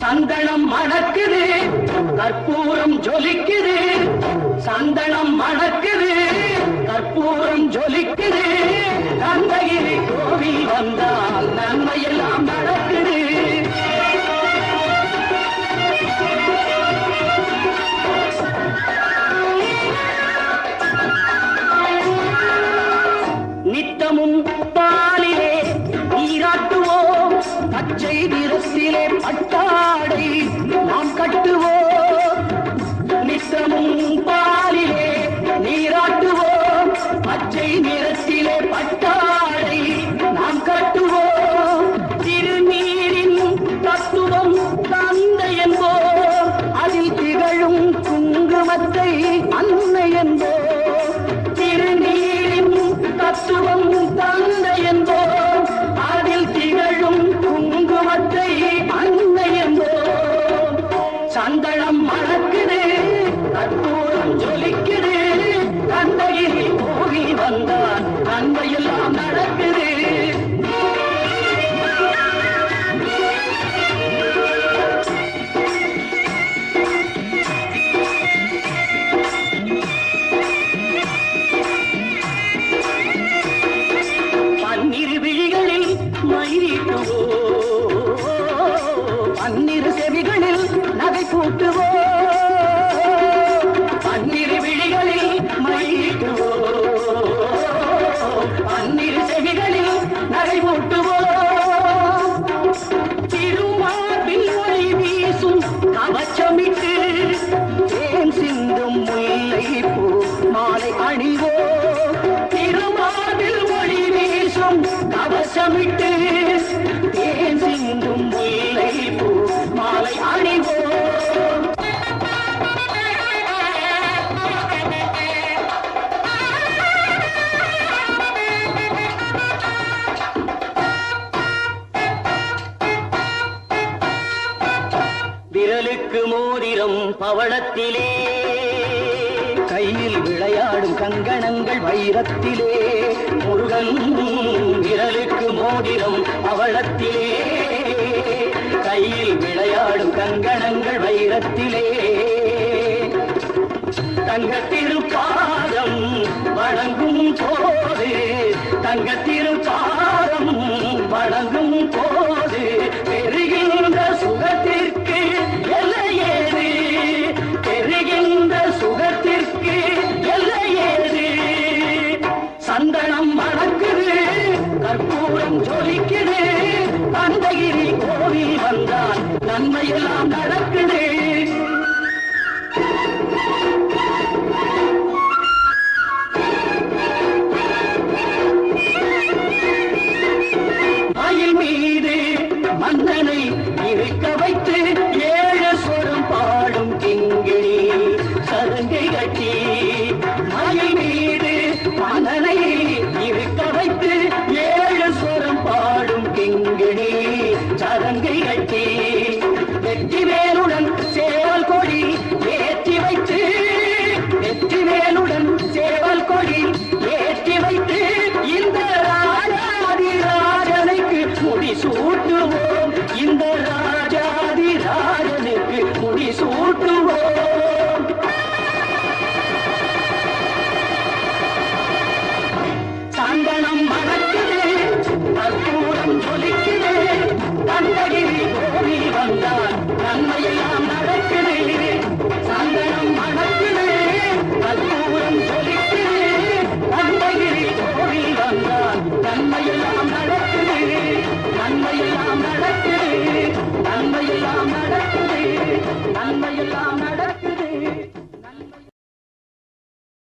சந்தனம் மணக்குது கற்பூரம் ஜொலிக்குது. சந்தனம் மணக்குது கற்பூரம் ஜொலிக்குது. தந்தையிலே கோவில் வந்தால் நன்மையெல்லாம் நட பச்சை நிறத்திலே பட்டாடை மயிரிட்டுவோ பன்னிரு செவிகளில் நகை பூட்டுவோ பன்னிரு விழிகளில் மயிரிட்டுவோ பன்னிரு செவிகளில் நகை பூட்டுவோ திருமார்பில் ஒளி வீசும் கவச்சமிட்டு தேன் சிந்தும் முல்லை பூ மாலை அணிவோ திருமார்பில் ஒளி வீசும் கவசமிட்டு மோதிரம் பவளத்திலே கையில் விளையாடும் கங்கணங்கள் வைரத்திலே முருகன் விரலுக்கு மோதிரம் பவளத்திலே கையில் விளையாடும் கங்கணங்கள் வைரத்திலே. தங்கத்திருப்பாதம் வணங்கும் போது தங்கத்தில் நன்மையெல்லாம் நடக்குது. மயில் மீது மன்னனை இருக்க வைத்து ஏ மேலுடன் சேவல் கொடி.